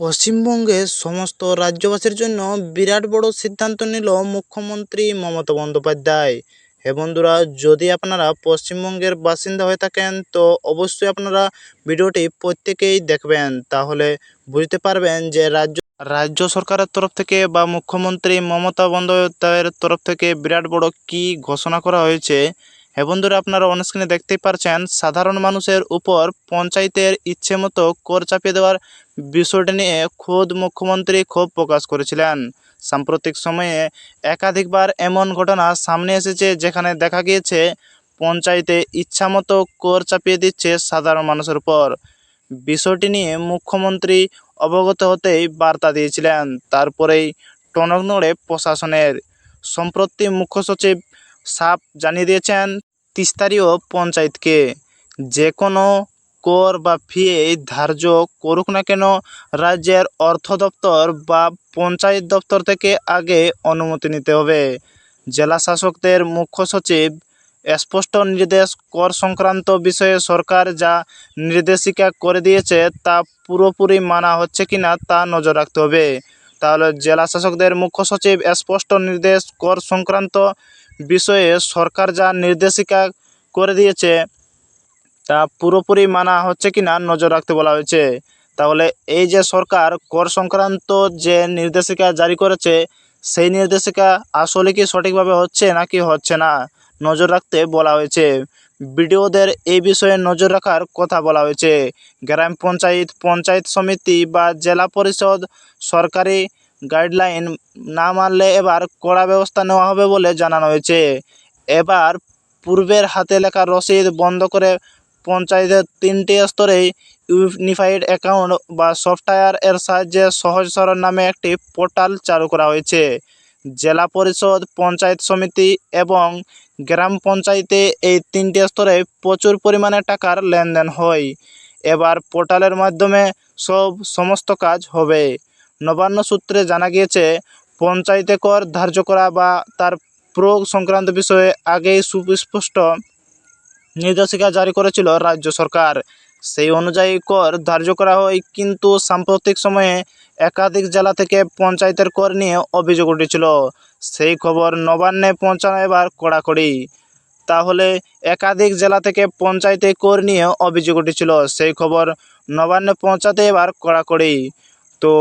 পশ্চিমবঙ্গের সমস্ত রাজ্যবাসীর জন্য বিরাট বড় সিদ্ধান্ত নিল মুখ্যমন্ত্রী মমতা বন্দ্যোপাধ্যায়। হ্যাঁ বন্ধুরা, যদি আপনারা পশ্চিমবঙ্গের বাসিন্দা হয়ে থাকেন, তো অবশ্যই আপনারা ভিডিওটি প্রত্যেকেই দেখবেন। তাহলে বুঝতে পারবেন যে রাজ্য রাজ্য সরকারের তরফ থেকে বা মুখ্যমন্ত্রী মমতা বন্দ্যোপাধ্যায়ের তরফ থেকে বিরাট বড় কী ঘোষণা করা হয়েছে। হ্যাঁ বন্ধুরা, আপনারা অনস্ক্রিনে দেখতেই পারছেন, সাধারণ মানুষের উপর পঞ্চায়েতের ইচ্ছে মতো কর চাপিয়ে দেওয়ার বিষয়টি নিয়ে খোদ মুখ্যমন্ত্রী ক্ষোভ প্রকাশ করেছিলেন। সাম্প্রতিক সময়ে একাধিকবার এমন ঘটনা সামনে এসেছে যেখানে দেখা গিয়েছে, পঞ্চায়েতে ইচ্ছামতো কর চাপিয়ে দিচ্ছে সাধারণ মানুষের উপর। বিষয়টি নিয়ে মুখ্যমন্ত্রী অবগত হতেই বার্তা দিয়েছিলেন। তারপরেই টনক নড়ে প্রশাসনের। সম্প্রতি মুখ্য সচিব সাপ জানিয়ে দিয়েছেন তিস্তারীয় পঞ্চায়েতকে। যে কোনো কর বা ফি ধার্য করুক না কেন, রাজ্যের অর্থ দপ্তর বা পঞ্চায়েত দপ্তর থেকে আগে অনুমতি নিতে হবে। জেলা শাসকদের মুখ্য সচিব স্পষ্ট নির্দেশ, কর সংক্রান্ত বিষয়ে সরকার যা নির্দেশিকা করে দিয়েছে তা পুরোপুরি মানা হচ্ছে কি না তা নজর রাখতে হবে। তাহলে জেলা শাসকদের মুখ্য সচিব স্পষ্ট নির্দেশ, কর সংক্রান্ত বিষয়ে সরকার যা নির্দেশিকা করে দিয়েছে, তা পুরোপুরি মানা হচ্ছে কি না নজর রাখতে বলা হয়েছে। তাহলে এই যে সরকার কর সংক্রান্ত যে নির্দেশিকা জারি করেছে, সেই নির্দেশিকা আসলে কি সঠিকভাবে হচ্ছে নাকি হচ্ছে না, নজর রাখতে বলা হয়েছে। বিডিওদের এই বিষয়ে নজর রাখার কথা বলা হয়েছে। গ্রাম পঞ্চায়েত পঞ্চায়েত সমিতি বা জেলা পরিষদ, সরকারি গাইডলাইন না মানলে এবার কড়া ব্যবস্থা নেওয়া হবে বলে জানানো হয়েছে। এবার পূর্বের হাতে লেখা রসিদ বন্ধ করে পঞ্চায়েতের তিনটি স্তরেই ইউনিফাইড অ্যাকাউন্ট বা সফটওয়্যার এর সাহায্যে সহজ সরল নামে একটি পোর্টাল চালু করা হয়েছে। জেলা পরিষদ, পঞ্চায়েত সমিতি এবং গ্রাম পঞ্চায়েতে এই তিনটি স্তরে প্রচুর পরিমাণে টাকার লেনদেন হয়। এবার পোর্টালের মাধ্যমে সব সমস্ত কাজ হবে। নবান্ন সূত্রে জানা গিয়েছে, পঞ্চায়েতে কর ধার্য করা বা তার প্রয়োগ সংক্রান্ত বিষয়ে আগেই সুস্পষ্ট নির্দেশিকা জারি করেছিল রাজ্য সরকার। সেই অনুযায়ী কর ধার্য করা হয় কিন্তু সাম্প্রতিক সময়ে একাধিক জেলা থেকে পঞ্চায়েতের কর নিয়ে অভিযোগ উঠেছিল। সেই খবর নবান্নে পৌঁছানো এবার কড়াকড়ি। তাহলে একাধিক জেলা থেকে পঞ্চায়েতে কর নিয়ে অভিযোগ উঠেছিল। সেই খবর নবান্নে পৌঁছাতে এবার কড়াকড়ি। তো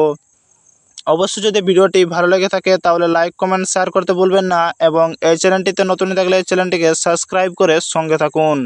অবশ্যই যদি ভিডিওটি ভালো লেগে থাকে, তাহলে লাইক কমেন্ট শেয়ার করতে ভুলবেন না এবং এই চ্যানেলটিতে নতুন থাকলে এই চ্যানেলটিকে সাবস্ক্রাইব করে সঙ্গে থাকুন।